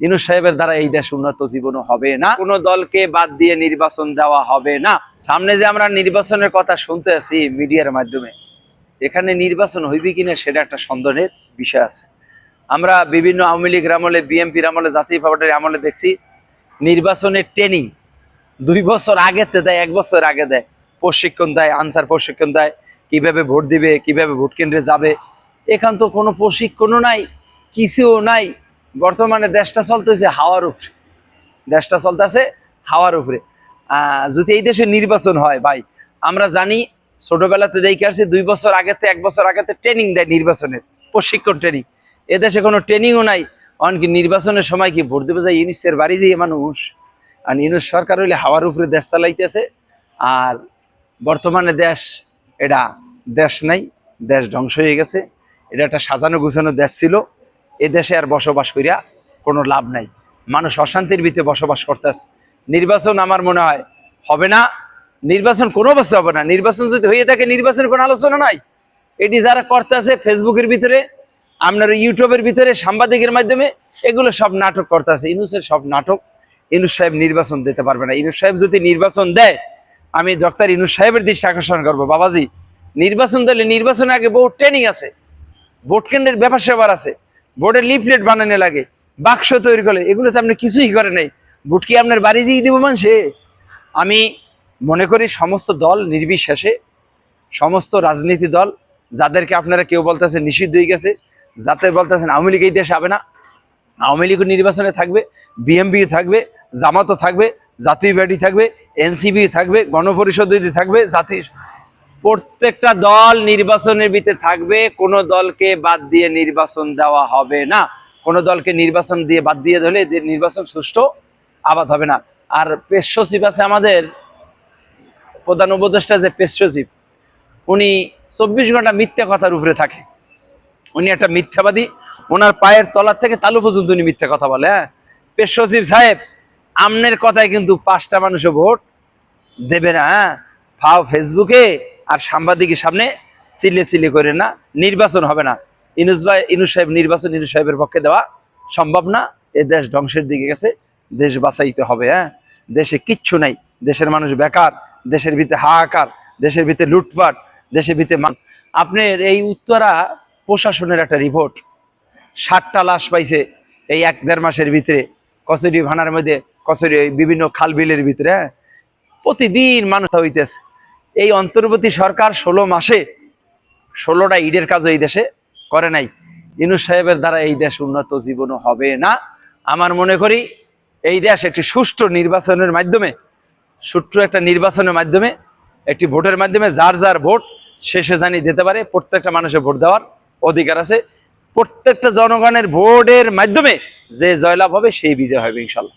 ইনুস সাহেবের দ্বারা এই দেশ উন্নত জীবনও হবে না। কোনো দলকে বাদ দিয়ে নির্বাচন দেওয়া হবে না। সামনে যে আমরা নির্বাচনের কথা শুনতে আছি মিডিয়ার মাধ্যমে, এখানে নির্বাচন হইবে কিনা সেটা একটা সন্দেহের বিষয় আছে। আমরা বিভিন্ন আওয়ামী লীগ আমলে বিএনপির আমলে, জাতীয় পার্টির আমলে দেখছি, নির্বাচনের ট্রেনিং দুই বছর আগেতে দেয়, এক বছর আগে দেয়। প্রশিক্ষণ দেয়, আনসার প্রশিক্ষণ দেয়, কীভাবে ভোট দিবে, কীভাবে ভোট কেন্দ্রে যাবে। এখান তো কোনো প্রশিক্ষণও নাই, কিছুও নাই। বর্তমানে দেশটা চলতেছে হাওয়ার উপরে। দেশটা চলতেছে হাওয়ার উপরে। যদি এই দেশে নির্বাচন হয়, ভাই, আমরা জানি ছোটবেলাতে দেখে আসছি, দুই বছর আগেতে, এক বছর আগেতে ট্রেনিং দেয় নির্বাচনের, প্রশিক্ষণ ট্রেনিং এদেশে কোনো ট্রেনিংও নাই। এমনকি নির্বাচনের সময় কি ভোট দেবে? যায় ইউনিসের বাড়ি যেয়ে মানুষ। আর ইউনিস সরকার হইলে হাওয়ার উপরে দেশ চালাইতেছে। আর বর্তমানে দেশ, এটা দেশ নাই, দেশ ধ্বংস হয়ে গেছে। এটা একটা সাজানো গুছানো দেশ ছিল। এ দেশে আর বসবাস করিয়া কোনো লাভ নাই। মানুষ অশান্তির ভিতরে বসবাস করতেছে। নির্বাচন আমার মনে হয় হবে না। নির্বাচন কোনো অবস্থা হবে না। নির্বাচন যদি হয়ে থাকে, নির্বাচনের কোনো আলোচনা নাই। এটি যারা করতেছে ফেসবুকের ভিতরে, আপনার ইউটিউবের ভিতরে, সাংবাদিকের মাধ্যমে, এগুলো সব নাটক করতেছে। ইনুসের সব নাটক ইনুস সাহেব নির্বাচন দিতে পারবে না। ইনুস সাহেব যদি নির্বাচন দেয়, আমি ডক্টর ইনুস সাহেবের দৃষ্টি আকর্ষণ করব। বাবাজি, নির্বাচন দিলে নির্বাচনের আগে বহু ট্রেনিং আছে। ভোট কেন্দ্রের ব্যাপার সেবার আছে। ভোটের লিফলেট বানানো লাগে, বাক্স তৈরি করে, এগুলো তো আপনি কিছুই করে নাই। ভোট কি আপনার বাড়ি যেয়ে দিব মানুষে? আমি মনে করি সমস্ত দল নির্বিশেষে, সমস্ত রাজনীতি দল, যাদেরকে আপনারা কেউ বলতেছেন নিষিদ্ধ হয়ে গেছে যাতে বলতেছেন আওয়ামী লীগ এই দেশে হবে না, আওয়ামী লীগ নির্বাচনে থাকবে, বিএমপি থাকবে, জামাতও থাকবে, জাতীয় পার্টি থাকবে এনসিবি থাকবে, গণপরিষদ থাকবে জাতীয় প্রত্যেকটা দল নির্বাচনের ভিতরে থাকবে, কোনো দলকে বাদ দিয়ে নির্বাচন দেওয়া হবে না। কোনো দলকে নির্বাচন দিয়ে বাদ দিয়ে ধরলে নির্বাচন সুষ্ঠু আবাদ হবে না। আর পেশ সচিব আছে আমাদের প্রধান উপদেষ্টা যে পেশ সচিব, উনি চব্বিশ ঘণ্টা মিথ্যা কথার উপরে থাকে। উনি একটা মিথ্যাবাদী, ওনার পায়ের তলার থেকে তালু পর্যন্ত উনি মিথ্যা কথা বলে হ্যাঁ। পেশ সচিব সাহেব, আমনের কথায় কিন্তু পাঁচটা মানুষে ভোট দেবে না হ্যাঁ। ফাও ফেসবুকে আর সাংবাদিকের সামনে সিলে সিলে করে না, নির্বাচন হবে না। ইনুস ভাই, ইনুস সাহেব, নির্বাচন ইনুস সাহেবের পক্ষে দেওয়া সম্ভব না। এ দেশ ধ্বংসের দিকে গেছে, দেশ বাঁচাইতে হবে হ্যাঁ? দেশে কিচ্ছু নাই, দেশের মানুষ বেকার, দেশের ভিতরে হাহাকার, দেশের ভিতরে লুটপাট, দেশের ভিতরে মান- আপনার এই উত্তরা প্রশাসনের একটা রিপোর্ট ষাটটা লাশ পাইছে এই এক দেড় মাসের ভিতরে, কচুরি ভানার মধ্যে, কচুরি বিভিন্ন খাল বিলের ভিতরে হ্যাঁ? প্রতিদিন মানুষ হইতেছে। এই অন্তর্বর্তী সরকার ষোলো মাসে ষোলোটা ঈদের কাজও এই দেশে করে নাই। ইনু সাহেবের দ্বারা এই দেশ উন্নত জীবনও হবে না। আমার মনে করি এই দেশ একটি সুষ্ঠু নির্বাচনের মাধ্যমে, সুষ্ঠু একটা নির্বাচনের মাধ্যমে, একটি ভোটের মাধ্যমে যার যার ভোট শেষে জানি দিতে পারে, প্রত্যেকটা মানুষের ভোট দেওয়ার অধিকার আছে। প্রত্যেকটা জনগণের ভোটের মাধ্যমে যে জয়লাভ হবে সেই বিজয় হবে ইনশাল্লাহ।